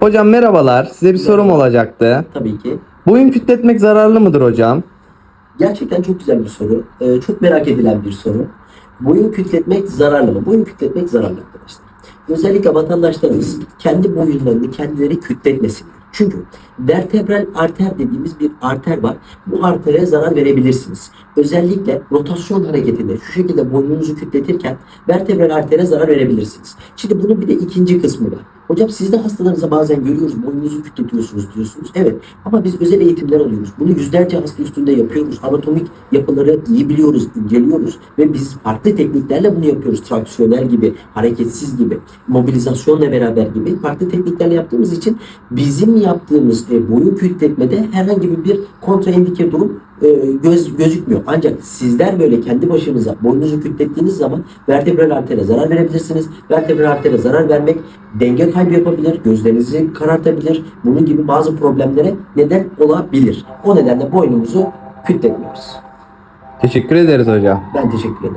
Hocam merhabalar. Size bir sorum olacaktı. Tabii ki. Boyun kütletmek zararlı mıdır hocam? Gerçekten çok güzel bir soru. Ee, çok merak edilen bir soru. Boyun kütletmek zararlı mı? Boyun kütletmek zararlı arkadaşlar. Özellikle vatandaşlarımız kendi boyunlarını kendileri kütletmesinler. Çünkü vertebral arter dediğimiz bir arter var. Bu artere zarar verebilirsiniz. Özellikle rotasyon hareketinde şu şekilde boynunuzu kütletirken vertebral artere zarar verebilirsiniz. Şimdi bunun bir de ikinci kısmı var. Hocam siz de hastalarınıza bazen görüyoruz boynunuzu kütletiyorsunuz diyorsunuz. Evet ama biz özel eğitimler alıyoruz. Bunu yüzlerce hasta üstünde yapıyoruz. Anatomik yapıları iyi biliyoruz, inceliyoruz ve biz farklı tekniklerle bunu yapıyoruz. Traksiyonel gibi, hareketsiz gibi, mobilizasyonla beraber gibi farklı tekniklerle yaptığımız için bizim yaptığımız e, boyun kütletmede herhangi bir kontraindike durum e, göz gözükmüyor. Ancak sizler böyle kendi başınıza boynunuzu kütlettiğiniz zaman vertebral artere zarar verebilirsiniz. Vertebral artere zarar vermek denge kaybı yapabilir, gözlerinizi karartabilir. Bunun gibi bazı problemlere neden olabilir. O nedenle boynumuzu kütletmiyoruz. Teşekkür ederiz hocam. Ben teşekkür ederim.